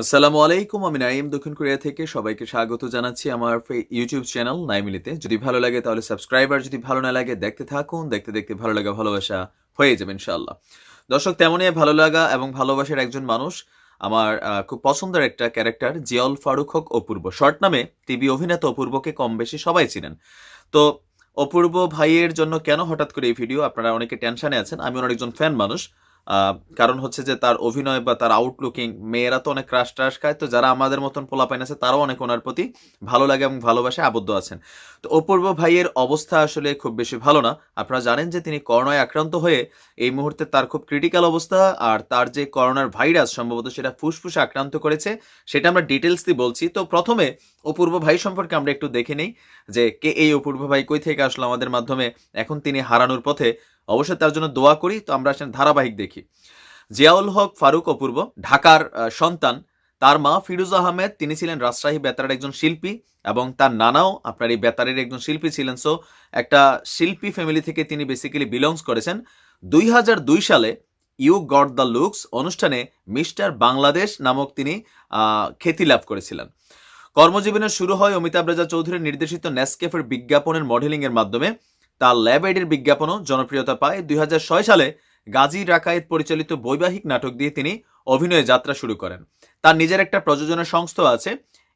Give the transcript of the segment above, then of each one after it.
আসসালামু আলাইকুম, আমি নাইম দক্ষিণ কোরিয়া থেকে। সবাইকে স্বাগত জানাচ্ছি আমার ইউটিউব চ্যানেল নাইমিলিতে। যদি ভালো লাগে তাহলে সাবস্ক্রাইব, আর যদি ভালো না লাগে দেখতে থাকুন। দেখতে দেখতে ভালো লাগা, ভালোবাসা হয়ে যাবে ইনশাআল্লাহ। দর্শক, তেমনই ভালো লাগা এবং ভালোবাসার একজন মানুষ আমার খুব পছন্দের একটা ক্যারেক্টার, জিয়াউল ফারুক হক, অপূর্ব। শর্ট নামে টিভি অভিনেতা অপূর্বকে কম বেশি সবাই চিনেন। তো অপূর্ব ভাইয়ের জন্য কেন হঠাৎ করে এই ভিডিও? আপনারা অনেকে টেনশনে আছেন, আমি ওনার একজন ফ্যান মানুষ। কারণ হচ্ছে যে তার অভিনয় বা তার আউটলুকিং মেয়েরা তো অনেক ক্রাশ ট্রাশ খায়, তো যারা আমাদের মতন পোলাপাইন আছে, তারাও অনেক ওনার প্রতি ভালো লাগে এবং ভালোবাসায় আবদ্ধ আছেন। তো অপূর্ব ভাইয়ের অবস্থা আসলে খুব বেশি ভালো না। আপনারা জানেন যে তিনি করোনায় আক্রান্ত হয়ে এই মুহূর্তে তার খুব ক্রিটিক্যাল অবস্থা আর তার যে করোনার ভাইরাস সম্ভবত সেটা ফুসফুসে আক্রান্ত করেছে, সেটা আমরা ডিটেলস দিয়ে বলছি। তো প্রথমে অপূর্ব ভাই সম্পর্কে আমরা একটু দেখে নেই যে কে এই অপূর্ব ভাই কই থেকে আসলো আমাদের মাধ্যমে, এখন তিনি হারানোর পথে অবশ্যই তার জন্য দোয়া করি। তো আমরা আসলে ধারাবাহিক দেখি। জিয়াউল হক, ফারুক অপূর্ব, ঢাকার সন্তান। তার মা ফিরুজ আহমেদ, তিনি ছিলেন রাজশাহী বেতারের একজন শিল্পী এবং তার নানাও আপনার এই বেতারের একজন শিল্পী ছিলেন। সো একটা শিল্পী ফ্যামিলি থেকে তিনি বেসিক্যালি বিলংস করেছেন। দুই হাজার দুই সালে ইউ গড দ্য লুকস অনুষ্ঠানে মিস্টার বাংলাদেশ নামক তিনি খ্যাতি লাভ করেছিলেন। কর্মজীবনের শুরু হয় অমিতাভ রেজা চৌধুরীর নির্দেশিত নেসকেফের বিজ্ঞাপনের মডেলিং এর মাধ্যমে। তার ল্যাব এডের বিজ্ঞাপনও জনপ্রিয়তা পায় দুই হাজার ছয় সালে গাজী রাকায়েত পরিচালিত বৈবাহিক নাটক দিয়ে তিনি অভিনয়ে যাত্রা শুরু করেন। তার নিজের একটা প্রযোজনা সংস্থা আছে,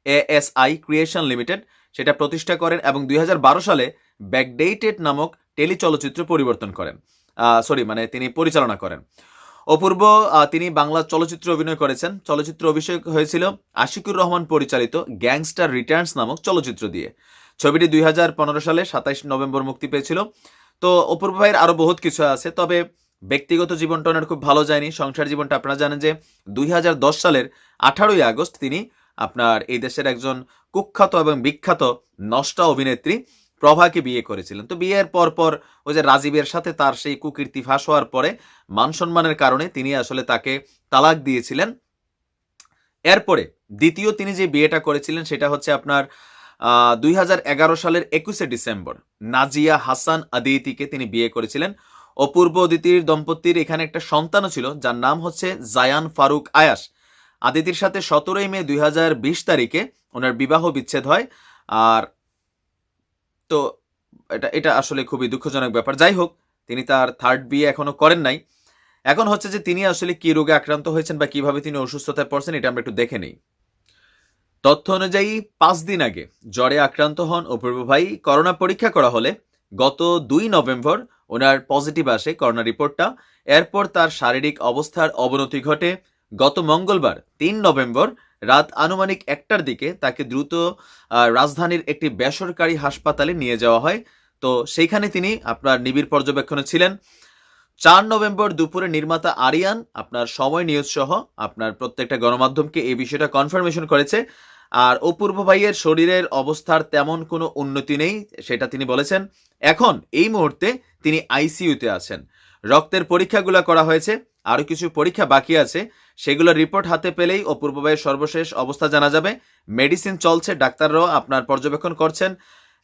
এএসআই ক্রিয়েশন লিমিটেড। সেটা প্রতিষ্ঠা করেন এবং দুই হাজার বারো সালে ব্যাকডেটেড নামক টেলি চলচ্চিত্র পরিবর্তন করেন। সরি মানে তিনি পরিচালনা করেন। অপূর্ব তিনি বাংলা চলচ্চিত্র অভিনয় করেছেন। চলচ্চিত্র অভিষেক হয়েছিল আশিকুর রহমান পরিচালিত গ্যাংস্টার রিটার্নস নামক চলচ্চিত্র দিয়ে। ছবিটি দুই হাজার পনেরো সালে সাতাইশ নভেম্বর মুক্তি পেয়েছিল। তো অপূর্ব ভাইয়ের আরও বহুত কিছু আছে, তবে ব্যক্তিগত জীবনটা ওনার খুব ভালো যায়নি। সংসার জীবনটা আপনারা জানেন যে দুই হাজার দশ সালের আঠারোই আগস্ট তিনি আপনার এই দেশের একজন কুখ্যাত এবং বিখ্যাত নষ্টা অভিনেত্রী প্রভাকে বিয়ে করেছিলেন। তো বিয়ের পর পর ওই যে রাজীবের সাথে তার সেই কুকীর্তি ফাঁস হওয়ার পরে মান সম্মানের কারণে তিনি আসলে তাকে তালাক দিয়েছিলেন। এরপরে দ্বিতীয় তিনি যে বিয়েটা করেছিলেন সেটা হচ্ছে আপনার দুই হাজার এগারো সালের একুশে ডিসেম্বর নাজিয়া হাসান আদিতিকে তিনি বিয়ে করেছিলেন। অপূর্ব অদিতির দম্পতির এখানে একটা সন্তানও ছিল, যার নাম হচ্ছে জায়ান ফারুক আয়াস। আদিতির সাথে সতেরোই মে দুই হাজার বিশ তারিখে ওনার বিবাহ বিচ্ছেদ হয়। আর তো এটা এটা আসলে খুবই দুঃখজনক ব্যাপার। যাই হোক, তিনি তার থার্ড বিয়ে এখনও করেন নাই। এখন হচ্ছে যে তিনি আসলে কি রোগে আক্রান্ত হয়েছেন বা কীভাবে তিনি অসুস্থতায় পড়ছেন, এটা আমরা একটু দেখে নেই। তথ্য অনুযায়ী, পাঁচ দিন আগে জ্বরে আক্রান্ত হন অপূর্ব ভাই। করোনা পরীক্ষা করা হলে গত দুই নভেম্বর ওনার পজিটিভ আসে করোনা রিপোর্টটা। এরপর তার শারীরিক অবস্থার অবনতি ঘটে। গত মঙ্গলবার, তিন নভেম্বর রাত আনুমানিক একটার দিকে তাকে দ্রুত রাজধানীর একটি বেসরকারি হাসপাতালে নিয়ে যাওয়া হয়। তো সেইখানে তিনি আপনার নিবিড় পর্যবেক্ষণে ছিলেন। চার নভেম্বর দুপুরে নির্মাতা আরিয়ান, আপনার সময় নিউজ সহ আপনার প্রত্যেকটা গণমাধ্যমকে এই বিষয়টা কনফার্মেশন করেছে। আর অপূর্ব ভাইয়ের শরীরের অবস্থার তেমন কোনো উন্নতি নেই, সেটা তিনি বলেছেন। এখন এই মুহূর্তে তিনি আইসিইউতে আছেন। রক্তের পরীক্ষাগুলো করা হয়েছে, আরও কিছু পরীক্ষা বাকি আছে। সেগুলোর রিপোর্ট হাতে পেলেই অপূর্ব ভাইয়ের সর্বশেষ অবস্থা জানা যাবে। মেডিসিন চলছে, ডাক্তাররাও আপনার পর্যবেক্ষণ করছেন।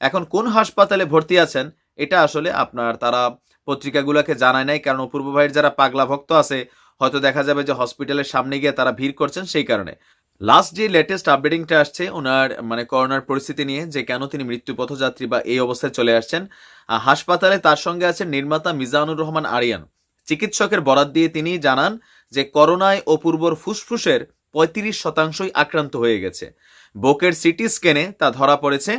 এখন কোন হাসপাতালে ভর্তি আছেন, এটা আসলে আপনার, তারা পত্রিকাগুলোকে জানায় নাই, কারণ অপূর্ব ভাইয়ের যারা পাগলা ভক্ত আছে, হয়তো দেখা যাবে যে হসপিটালের সামনে গিয়ে তারা ভিড় করছেন সেই কারণে। লাস্ট যে লেটেস্ট আপডেটিংটা আসছে, ওনার মানে করোনার পরিস্থিতি নিয়ে, যে কেন তিনি মৃত্যু পথযাত্রী বা এই অবস্থায় চলে আসছেন হাসপাতালে তার সঙ্গে আছেন নির্মাতা মিজানুর রহমান আরিয়ান। চিকিৎসকের বরাত দিয়ে তিনি জানান যে, করোনায় অপূর্বর ফুসফুসের পঁয়ত্রিশ শতাংশই আক্রান্ত হয়ে গেছে। বুকের সিটি স্ক্যানে তা ধরা পড়েছে,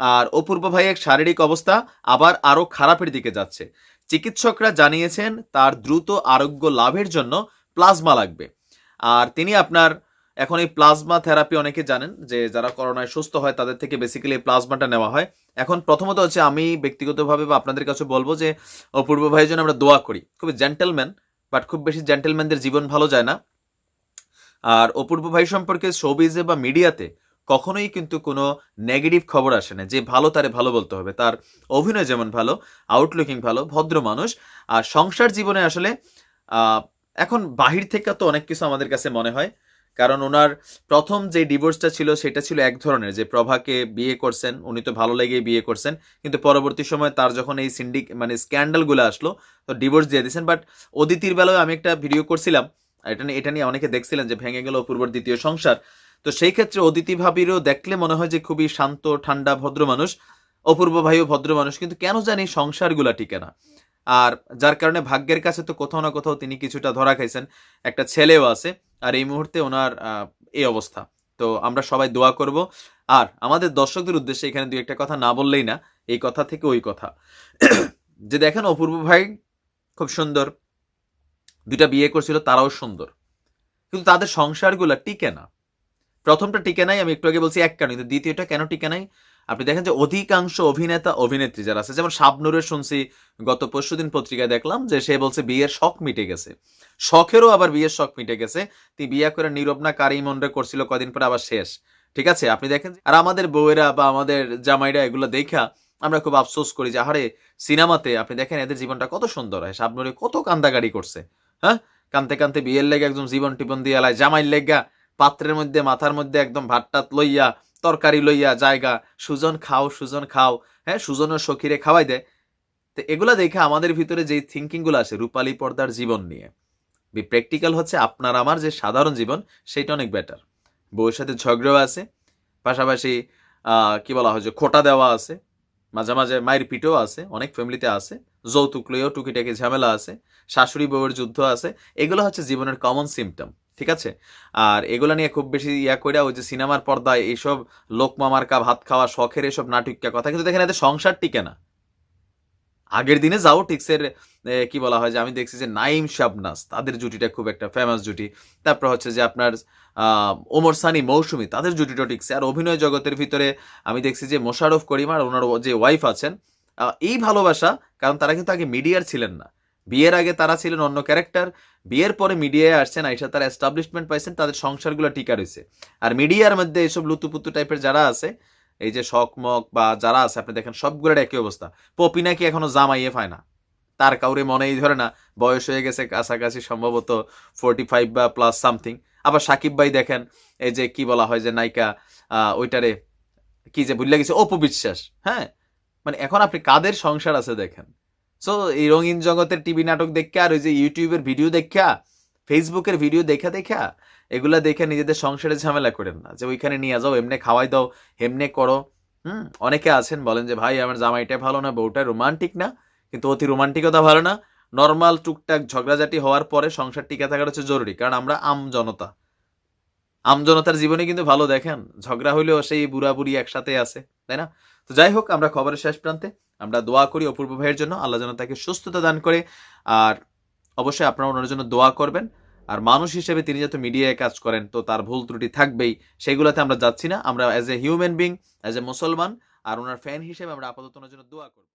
আর অপূর্ব ভাইয়ের শারীরিক অবস্থা আবার আরও খারাপের দিকে যাচ্ছে। চিকিৎসকরা জানিয়েছেন তার দ্রুত আরোগ্য লাভের জন্য প্লাজমা লাগবে। আর তিনি আপনার, এখন এই প্লাজমা থেরাপি অনেকে জানেন যে যারা করোনায় সুস্থ হয় তাদের থেকে বেসিক্যালি প্লাজমাটা নেওয়া হয়। এখন প্রথমত হচ্ছে আমি ব্যক্তিগতভাবে বা আপনাদের কাছে বলব যে, অপূর্ব ভাইয়ের জন্য আমরা দোয়া করি। খুবই জেন্টেলম্যান বাট খুব বেশি জেন্টেলম্যানদের জীবন ভালো যায় না। আর অপূর্ব ভাই সম্পর্কে শোবিজে বা মিডিয়াতে কখনোই কিন্তু কোনো নেগেটিভ খবর আসে না। যে ভালো তারে ভালো বলতে হবে। তার অভিনয় যেমন ভালো আউটলুকিং ভালো, ভদ্র মানুষ। আর সংসার জীবনে আসলে এখন বাহির থেকে তো অনেক কিছু আমাদের কাছে মনে হয়। কারণ ওনার প্রথম যে ডিভোর্সটা ছিল, সেটা ছিল এক ধরনের। যে প্রভাকে বিয়ে করছেন, উনি তো ভালো লেগে বিয়ে করছেন। কিন্তু পরবর্তী সময় তার যখন এই সিন্ডিক মানে স্ক্যান্ডালগুলো আসলো, তো ডিভোর্স দিয়ে দিয়েছেন। বাট অদিতির বেলায় আমি একটা ভিডিও করছিলাম। এটা নিয়ে এটা নিয়ে অনেকে দেখছিলেন যে ভেঙে গেল অপূর্বর দ্বিতীয় সংসার। তো সেই ক্ষেত্রে অদিতি ভাবিরও দেখলে মনে হয় যে খুবই শান্ত, ঠান্ডা, ভদ্র মানুষ, অপূর্ব ভাইও ভদ্র মানুষ, কিন্তু কেন জানি সংসারগুলা টিকে না। আর যার কারণে ভাগ্যের কাছে তো কোথাও না কোথাও তিনি কিছুটা ধরা খাইছেন। একটা ছেলেও আছে, আর এই মুহূর্তে ওনার এই অবস্থা। তো আমরা সবাই দোয়া করব। আর আমাদের দর্শকদের উদ্দেশ্যে এখানে দুই একটা কথা না বললেই না, এই কথা থেকে ওই কথা। যে দেখেন, অপূর্ব ভাই খুব সুন্দর। দুইটা বিয়ে করছিল, তারাও সুন্দর। কিন্তু তাদের সংসারগুলো টিকে না। প্রথমটা টিকে নাই, আমি একটু আগে বলছি এক কারণ, কিন্তু দ্বিতীয়টা কেন টিকে নাই? আপনি দেখেন যে অধিকাংশ অভিনেতা, অভিনেত্রী যারা আছে, যেমন শাবনুরের শুনছি, গত পরশুদিন পত্রিকায় দেখলাম যে সে বলছে বিয়ের শখ মিটে গেছে। শখেরও আবার বিয়ের শখ মিটে গেছে। তিনি বিয়ে করে নীরব না কারি মন্ডে করছিল, কদিন পরে আবার শেষ। ঠিক আছে? আপনি দেখেন আর আমাদের বউয়েরা বা আমাদের জামাইরা এগুলো দেখা আমরা খুব আফসোস করি যে, আহারে, সিনেমাতে আপনি দেখেন এদের জীবনটা কত সুন্দর হয়। শাবনুরে কত কান্দাগাড়ি করছে হ্যাঁ? কানতে কানতে বিয়ের লেগে একদম জীবন টিপন দিয়ে এলায় জামাইর লেগা পাত্রের মধ্যে, মাথার মধ্যে একদম ভাতটাত লইয়া, তরকারি লইয়া জায়গা, সুজন খাও সুজন খাও হ্যাঁ সুজনের সখীরে খাওয়াই দেয় তো এগুলা দেখে আমাদের ভিতরে যে থিঙ্কিংগুলো আছে, রূপালী পর্দার জীবন নিয়ে বি প্র্যাকটিক্যাল হচ্ছে আপনার আমার যে সাধারণ জীবন সেটা অনেক বেটার বউয়ের সাথে ঝগড়াও আছে, পাশাপাশি কি বলা হয় যে খোটা দেওয়া আছে, মাঝে মাঝে মায়ের পিঠেও আছে, অনেক ফ্যামিলিতে আছে, যৌতুক লইয়েও টুকিটাকি ঝামেলা আছে, শাশুড়ি বউয়ের যুদ্ধ আছে, এগুলো হচ্ছে জীবনের কমন সিমটম ঠিক আছে? আর এগুলো নিয়ে খুব বেশি ইয়া করে ওই যে সিনেমার পর্দায় এইসব লোকমামার কা ভাত খাওয়া, শখের এসব নাটকীয় কথা কিন্তু দেখেন এতে সংসার টিকে না। আগের দিনে যাও টিক্সের কি বলা হয় যে আমি দেখছি যে নাইম শাবনাস, তাদের জুটিটা খুব একটা ফেমাস জুটি। তারপর হচ্ছে যে আপনার ওমর সানি মৌসুমি, তাদের জুটিটা টিকছে। আর অভিনয় জগতের ভিতরে আমি দেখছি যে মোশারফ করিম আর ওনার যে ওয়াইফ আছেন এই ভালোবাসা, কারণ তারা কিন্তু আগে মিডিয়ার ছিলেন না। বিয়ের আগে তারা ছিলেন অন্য ক্যারেক্টার, বিয়ের পরে মিডিয়ায় আসছেন আইসা তারা এস্টাবলিশমেন্ট পাইছেন, তাদের সংসারগুলো টিকা রয়েছে। আর মিডিয়ার মধ্যে এইসব লুতুপুতু টাইপের যারা আছে, এই যে শখমক বা যারা আছে, আপনি দেখেন সবগুলোর একই অবস্থা। পপি নাকি এখনও জামাইয়ে পায় না। তার কাউরে মনেই ধরে না, বয়স হয়ে গেছে কাছাকাছি সম্ভবত ফোরটি ফাইভ বা প্লাস সামথিং আবার সাকিব ভাই দেখেন, এই যে কি বলা হয় যে নায়িকা ওইটারে কি যে ভুলে গেছে, অপবিশ্বাস। হ্যাঁ? মানে এখন আপনি কাদের সংসার আছে দেখেন? সো এই রঙিন জগতের টিভি নাটক দেখে আর ওই যে ইউটিউবের ভিডিও দেখা ফেসবুকের ভিডিও দেখা দেখা, এগুলা দেখে নিজেদের সংসারে ঝামেলা করেন না। যে ওইখানে নিয়ে যাও, এমনি খাওয়াই দাও এমনি করো। হুম, অনেকে আছেন বলেন যে, ভাই, আমার জামাইটা ভালো না, বউটা রোমান্টিক না। কিন্তু অতি রোমান্টিকতা ভালো না। নর্মাল টুকটাক ঝগড়াঝাটি হওয়ার পরে সংসার টিকে থাকাটা হচ্ছে জরুরি, কারণ আমরা আম জনতা আম জনতার জীবনে কিন্তু ভালো দেখেন। ঝগড়া হইলেও সেই বুড়া বুড়ি একসাথে আছে, তাই না? তো যাই হোক, আমরা খবরের শেষ প্রান্তে। আমরা দোয়া করি অপূর্ব ভাইয়ের জন্য। আল্লাহ যেন তাকে সুস্থতা দান করে। আর অবশ্যই আপনারা ওনার জন্য দোয়া করবেন। আর মানুষ হিসেবে তিনি যত মিডিয়ায় কাজ করেন, তো তার ভুল ত্রুটি থাকবেই। সেগুলোতে আমরা যাচ্ছি না। আমরা as a human being as a মুসলমান, আর ওনার ফ্যান হিসেবে আমরা আপাতত ওনার জন্য দোয়া করব।